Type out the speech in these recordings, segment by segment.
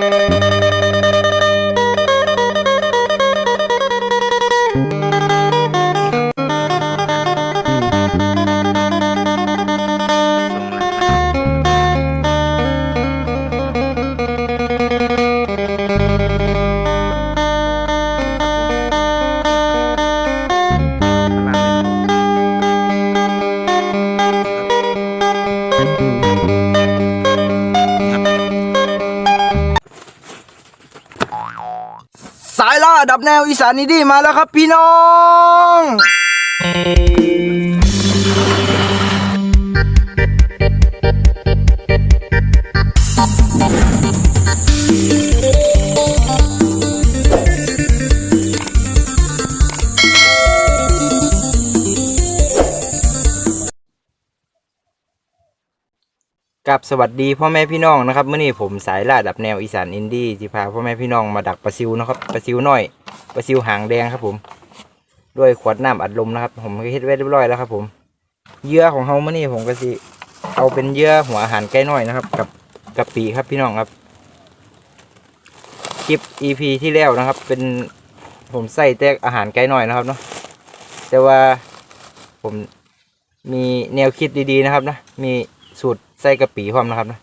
ส แนวอีสานนี้ดีมาแล้วครับพี่น้อง กับสวัสดีพ่อแม่พี่น้องนะครับเมื่อนี้ผมสายล่าดับแนวอีสานอินดี้ที่พาพ่อแม่พี่น้องมาดักปลาซิวนะครับปลาซิวน้อยปลาซิวหางแดงครับผม ด้วยขวดน้ำอัดลมนะครับ ผมก็เฮ็ดไว้เรียบร้อยแล้วครับ ผมเหยื่อของเฮาเมื่อนี้ผมก็สิเอาเป็นเหยื่อหัวอาหารใกล้น้อยนะครับ กับกับปีครับพี่น้องครับคลิป EP ที่แล้วนะครับ เป็นผมใส่แต่อาหารใกล้น้อยนะครับเนาะแต่ว่าผมมีแนวคิดดีๆนะครับนะมีสูตร ใส่กะปิพร้อมนะครับนะ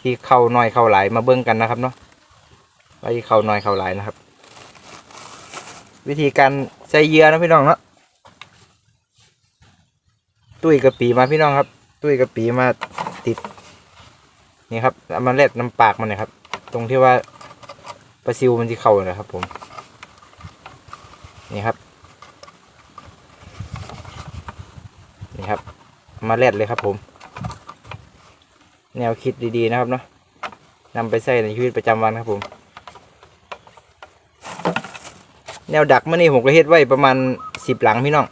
ที่เข้าน้อยเข้าหลายมาเบิ่งกันนะครับเนาะว่าที่เข้าน้อยเข้าหลายนะครับ วิธีการใส่เหยื่อนะพี่น้องเนาะตุ้ยกะปิมาพี่น้องครับ ตุ้ยกะปิมาติดนี่ครับเอามาเล็ดน้ำปากมันนะครับ ตรงที่ว่าปลาซิวมันที่เข้านะครับ ผม นี่ครับ นี่ครับ มาเล็ดเลยครับผม แนวคิดดีๆนะครับเนาะนำไปใช้ในชีวิตประจำวันครับผม แนวดักเมื่อนี้ผมก็เฮ็ดไว้ประมาณสิบหลังพี่น้อง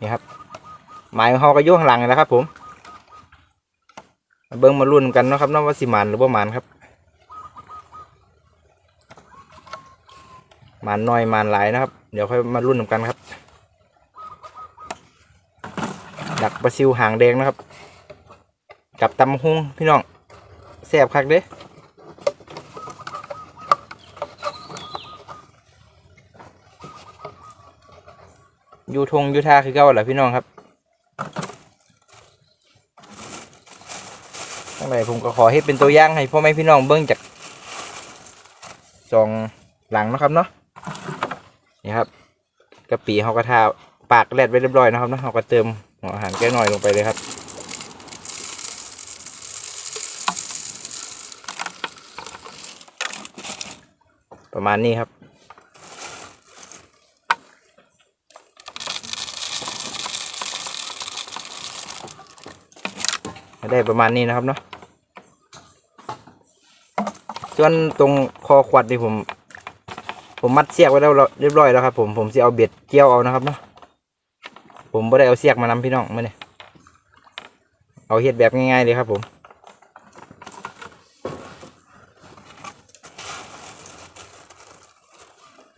นี่ครับหมายของเขาก็อยุ่ข้างหลังแล้วครับ ผมมาเบิ้งมารุ่นกันนะครับเนาะว่าสิมันหรือว่ามันครับมันน้อยมันหลายนะครับ เดี๋ยวค่อยมารุ่นกันครับ ดักปลาซิวหางแดงนะครับ กับตำฮุงพี่น้องแซ่บคักเด้อยู่ทงอยู่ท่าคือเก่าแหละพี่น้องครับตั้งแต่ผมก็ขอให้เป็นตัวอย่างให้พ่อแม่พี่น้องเบิ้งจากสองหลังนะครับเนาะนี่ครับกะปิเขาก็ทาปากแลดไว้เรียบร้อยนะครับเนาะเขาก็เติมหัวอาหารแก้หน่อยลงไปเลยครับ ประมาณนี้ครับ ได้ประมาณนี้นะครับเนาะส่วนตรงคอขวดนี่ผม ผมมัดเสียกไว้แล้วเรียบร้อยแล้วครับ ผมผมจะเอาเบ็ดเกี่ยวเอานะครับเนาะผมไม่ได้เอาเสียกมานำพี่น้องมาเนี่ยเอาเฮ็ดแบบง่ายๆเลยครับผม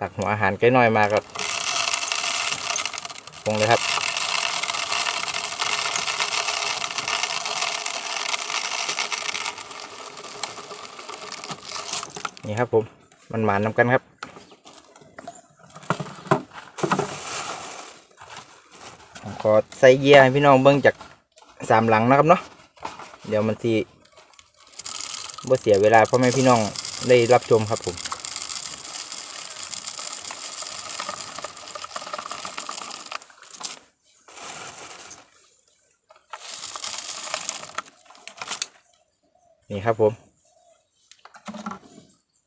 ตักหัวอาหารใกล้น้อยมาครับลงเลยครับ นี่ครับผมมันหมานนำกันครับขอใส่เยียร์ให้พี่น้องเบิ้งจากสามหลังนะครับเนาะเดี๋ยวมันทีบ่เสียเวลาพ่อแม่พี่น้องได้รับชมครับผม นี่ครับผม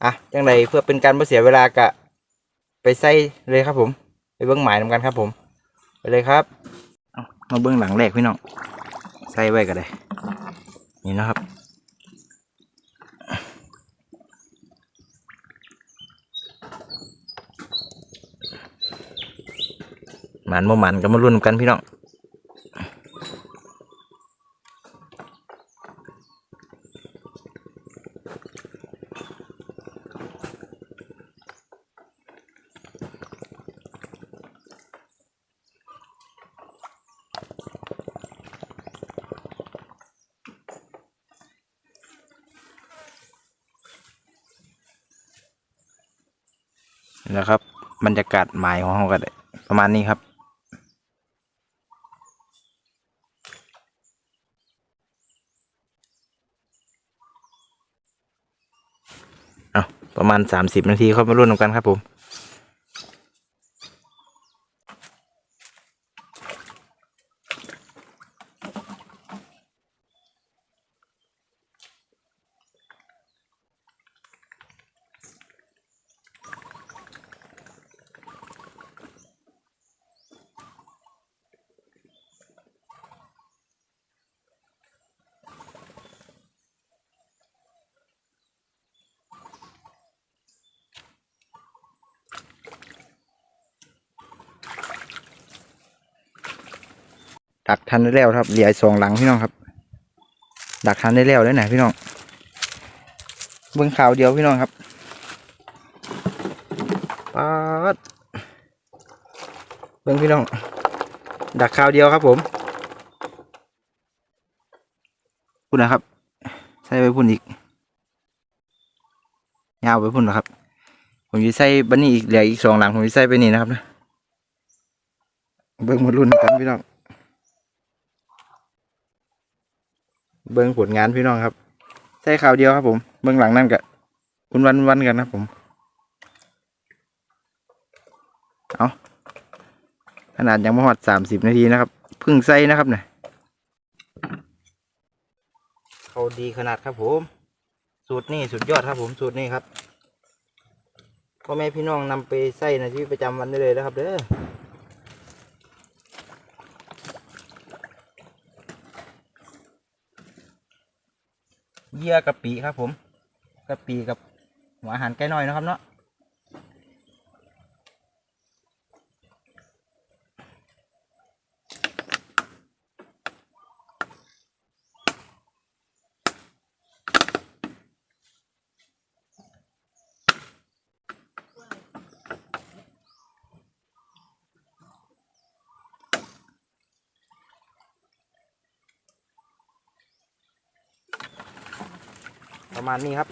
อะจังไรเพื่อเป็นการไม่เสียเวลากะไปใส่เลยครับผม ไปเบื้องหมายนำกันครับผม ไปเลยครับมาเบื้องหลังแรกพี่น้องใส่ไว้ก็ได้นี่นะครับหมันบ่หมันก็มารุ่นกันพี่น้อง รับรรยากาศหมายของเขาก็ได้ประมาณนี้ครับเอาประมาณสามสิบนาทีเข้ามารุ่นกันครับผม ดักทันได้แล้วครับเหลือสองหลังพี่น้องครับ ดักทันได้แล้วเลยนะพี่น้องเบื้องข่าวเดียวพี่น้องครับปาดเบื้องพี่น้อง ดักข่าวเดียวครับผมพูดนะครับ ใส่ไปพุ่นอีกยาวไปพุ่นนะครับ ผมจะใส่บันนี้อีกเหลืออีกสองหลังผมจะใส่ไปนี่นะครับนะเบิ้องมารุ่นกันพี่น้อง เบิ้งผลงานพี่น้องครับใช่ข่าวเดียวครับผม เบิ้งหลังนั่นกับคุณวันวันกันนะผม เอาขนาดยังไม่หอดสามสิบนาทีนะครับ พึ่งใส่นะครับเนี่ยเขาดีขนาดครับผม สูตรนี่สุดยอดครับผม สูตรนี่ครับพ่อแม่พี่น้องนำไปใส่ในชีวิตประจำวันได้เลยนะครับเด้อ ยื่อกะปิครับผมกะปิกับหัวอาหารไก่น้อยนะครับเนาะ มาณนี้ครับ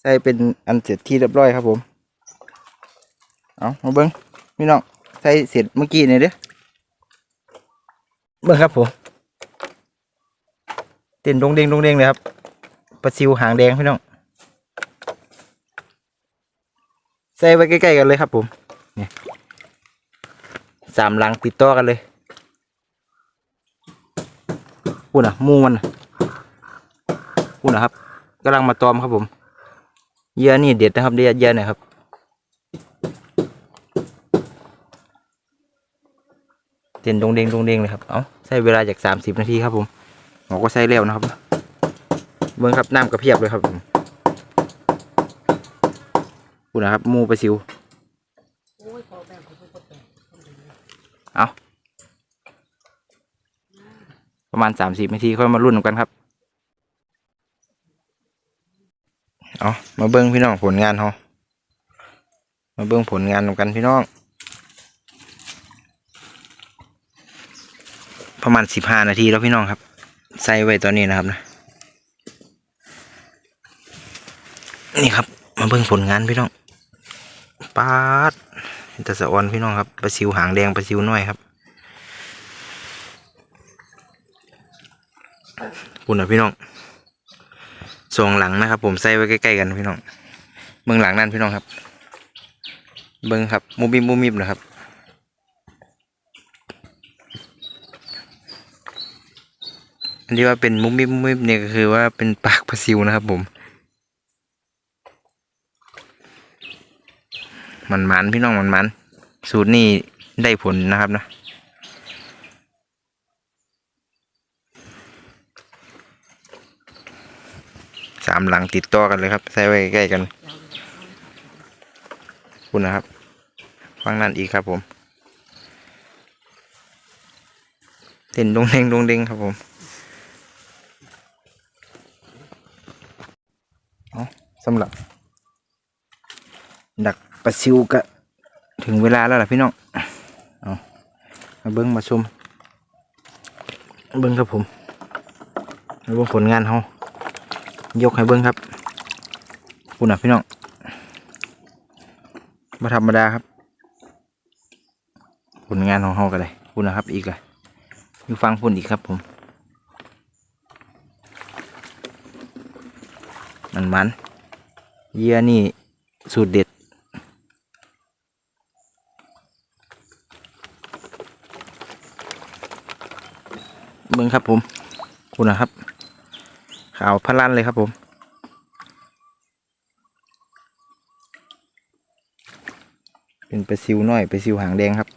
ใส่เป็นอันเสร็จที่เรียบร้อยครับผม เอามาเบิ้งพี่น้องใส่เสร็จเมื่อกี้นี่เด้อเบิ้งครับผมเต้นดงเด้งดงเด้งเลยครับปลาซิวหางแดงพี่น้องใส่ไว้ใกล้ๆกันเลยครับผมนี่สามหลังติดต่อกันเลยพูดนะหมูมันน่ะ พูดนะครับกำลังมาตอมครับผมเยื่อนี่เด็ดนะครับเด็ดเยื่อหน่อยครับเต้นดงเด้งดงเด้งเลยครับ เอาใช้เวลาจากสามสิบนาทีครับผมหมอก็ใช้แล้วนะครับ เบิ้องครับน้ำกระเพียบเลยครับผมพูดนะครับมูปลาซิว เอาประมาณสามสิบนาทีค่อยมารุ่นกันครับ เอามาเบิ้งพี่น้องผลงานเขามาเบิ้งผลงานกันพี่น้อง ประมาณสิบห้านาทีแล้วพี่น้องครับ ใส่ไว้ตอนนี้นะครับนะ นี่ครับ มาเบิ้งผลงานพี่น้องปาดตะสะออนพี่น้องครับปลาซิวหางแดงปลาซิวน้อยครับคุณนะพี่น้อง สองหลังนะครับ ผมใส่ไว้ใกล้ๆกันพี่น้องเบื้องหลังนั่นพี่น้องครับ เบิ้องครับมุมมิบมุมมิบนะครับอันที่ว่าเป็นมุมมิบมุมมิบเนี่ยก็คือว่าเป็นปากปลาซิวนะครับ ผม มันมันพี่น้องมันมันสูตรนี้ได้ผลนะครับนะ สามหลังติดต่อกันเลยครับใส่ไว้ใกล้กันคุณนะครับฟังนั่นอีกครับผมเต้นดงเด้งดงเด้งครับผมเอาสำหรับ ดักปลาซิวก็ถึงเวลาแล้วล่ะพี่น้องเอามาเบิ้งมาชมเบิ้งครับผมมาเบิ้งผลงานเขา ยกให้เบิ้งครับคุณน่ะพี่น้องมาธรรมดาครับผลงานของเฮากันเลยคุณนะครับ อีกอะอยู่ฟังพุ่นอีกครับผม มันมันเยี่ยนี่สูตรเด็ดเบิ่งครับผม คุณนะครับ ขาวพลันเลยครับผม เป็นปลาซิวน้อยปลาซิวหางแดงครับ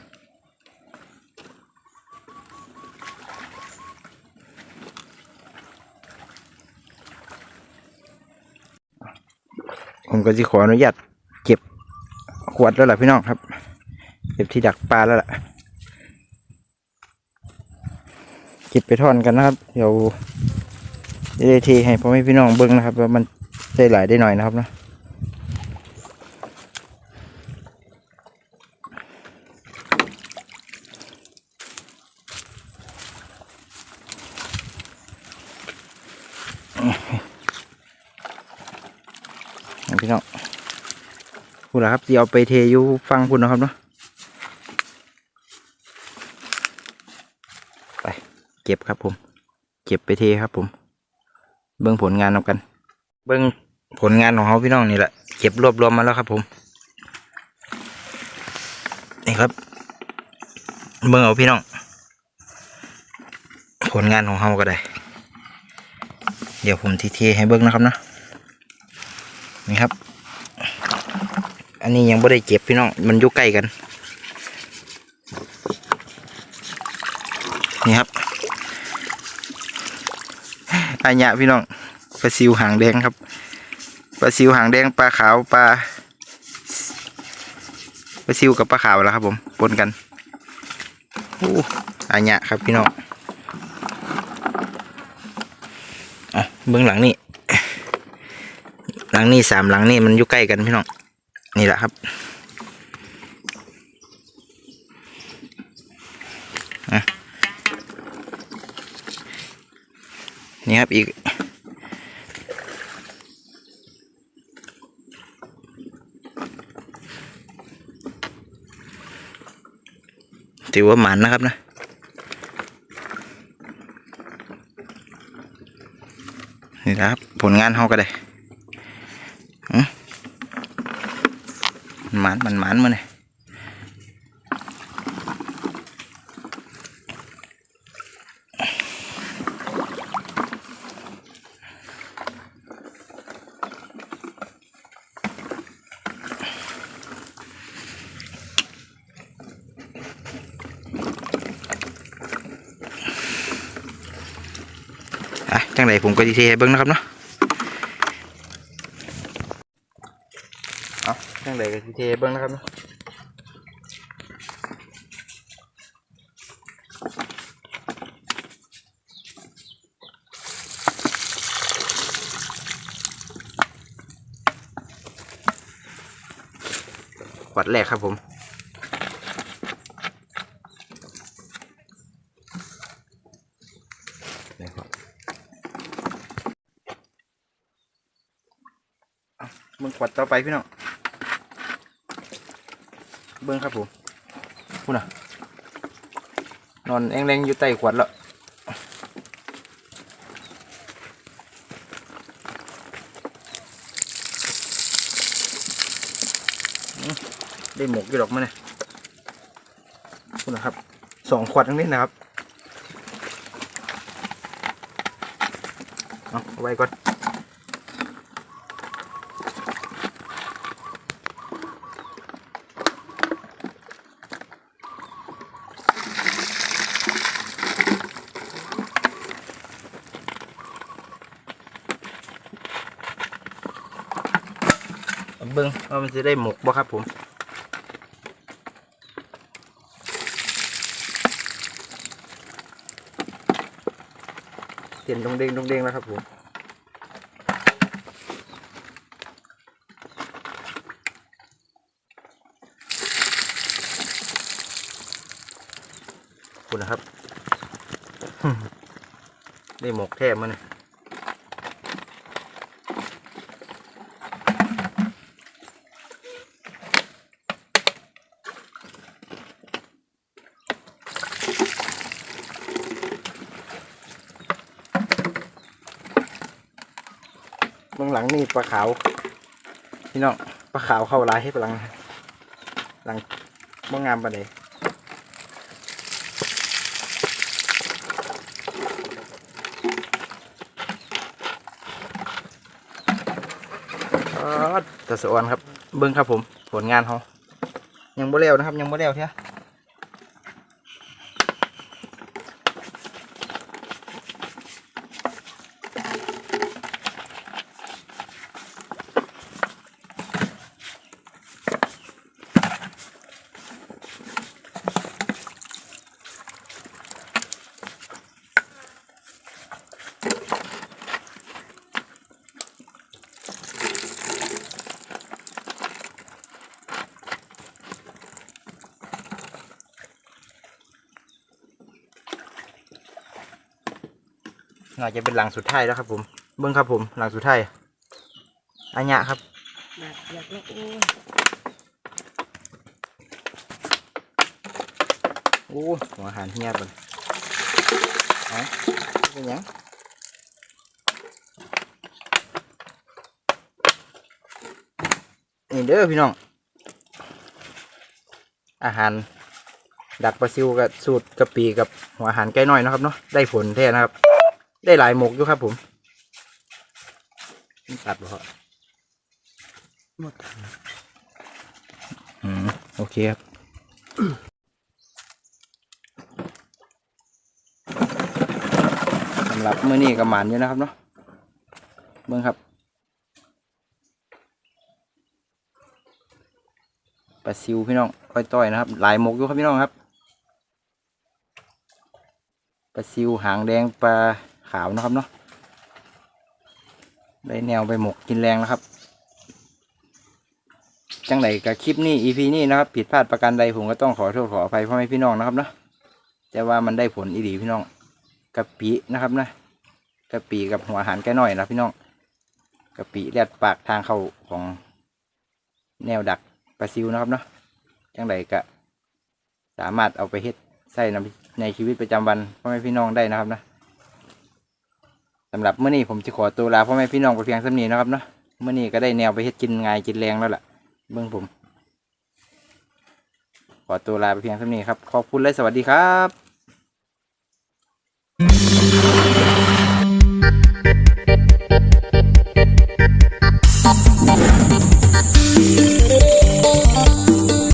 ผมก็จะขออนุญาตเก็บขวดแล้วล่ะพี่น้องครับ เก็บที่ดักปลาแล้วล่ะเก็บไปทอนกันนะครับ เดี๋ยว จะได้เทให้พ่อแม่พี่น้องเบิ้งนะครับว่ามันได้หลายได้หน่อยนะครับเนาะพี่น้องพูดแล้วครับเดี๋ยวเอาไปเทอยู่ฟังคุณนะครับเนาะไปเก็บครับผม เก็บไปเทครับผม เบิ่งผลงานเอากัน เบิ่งผลงานของเขาพี่น้องนี่แหละเก็บรวบรวมมาแล้วครับผม นี่ครับ เบิ่งเอาพี่น้อง ผลงานของเขาก็ได้ เดี๋ยวผมทีเทให้เบิ่งนะครับนะนี่ครับ อันนี้ยังไม่ได้เก็บพี่น้อง มันอยู่ใกล้กัน นี่ครับ อันยะพี่น้องปลาซิวหางแดงครับปลาซิวหางแดงปลาขาวปลาปลาซิวกับปลาขาวแล้วครับ ผมปนกันโอ้อันยะครับพี่น้องอะเบื้องหลังนี่หลังนี่สามหลังนี่มันอยู่ใกล้กันพี่น้องนี่แหละครับ นี่ครับอีก ถือว่าหมันนะครับนะนี่นะครับ ผลงานเขาก็ได้อื้อมันหมันมันหมันมาเนี่ย จังไรผมก็ดีเทให้เบิ้งนะครับเนาะเอาจังไรก็ดีเทให้เบิ้งนะครับเนาะขวดแรกครับผม นี่ครับเอาเบิ่งข วดต่อไปพี่น้องเบิ่งครับผมพูดน่ะ นอนแองแรงอยู่ใต้ขวดแล้วอื้อได้หมกอยู่ดอกมั้ยเนี่ยพูดนะครับสองขวดทั้งนี้นะครับ เอาเอาไว้ก่อน เบิ้งว่ามันจะได้หมกบ่ครับผมเตียนดงเด้งดงเด้งแล้วครับผมคุณนะครับ ได้หมกแทบมาเนี่ย งหลังนี่ปลาขาวพี่น้องปลาขาวเข้าร้ายให้ปลาหลังหลังบ่งามปานใดอ๋อตะสะออนครับ เบิ้งครับผม ผลงานเขายังบ่แล้วนะครับ ยังบ่แล้วเท่า น่าจะเป็นหลังสุดท้ายแล้วครับ ผมเบิ้งครับผมหลังสุดท้ายอัญญะครับอยากอกแล้วโอ้ยโอ้หัวหารเงียบเลยเอาเป็นยังนี่เด้อพี่น้อง อาหาร ดักปลาซิวกับสูตรกะปิกับหัวอาหารไก่น้อยนะครับเนาะได้ผลแท้นะครับ ได้หลายหมกอยู่ครับผมตัดบ่ครับหมดอืมโอเคครับสำหรับเมื้อนี้ก็หมานอยู่นะครับเนาะเบิ่งครับปลาซิวพี่น้องค่อยต้อยนะครับ หลายหมกอยู่ครับพี่น้องครับปลาซิวหางแดงปลา ขาวนะครับเนาะได้แนวไปหมกกินแรงแล้วครับ จังไดกับคลิปนี้ EP นี้นะครับ ผิดพลาดประการใดผมก็ต้องขอโทษขออภัยพ่อแม่พี่น้องนะครับเนาะแต่ว่ามันได้ผลอีดีพี่น้องกะปินะครับนะกะปิกับหัวอาหารแก่น้อยนะพี่น้องกะปิแลดปากทางเข้าของแนวดักปลาซิวนะครับเนาะจังไดก็สามารถเอาไปเฮ็ดใส่ในชีวิตประจำวันพ่อแม่พี่น้องได้นะครับนะำหรับเมื่อนี้ผมจะขอตัวลาพ่อแม่พี่น้องไปเพียงเท่านี้นะครับเนาะเมื่อนี้ก็ได้แนวไปเฮ็ดกินง่ายกินแรงแล้วล่ะเบื้องผม ขอตัวลาไปเพียงเท่านี้ครับ ขอบคุณและสวัสดีครับ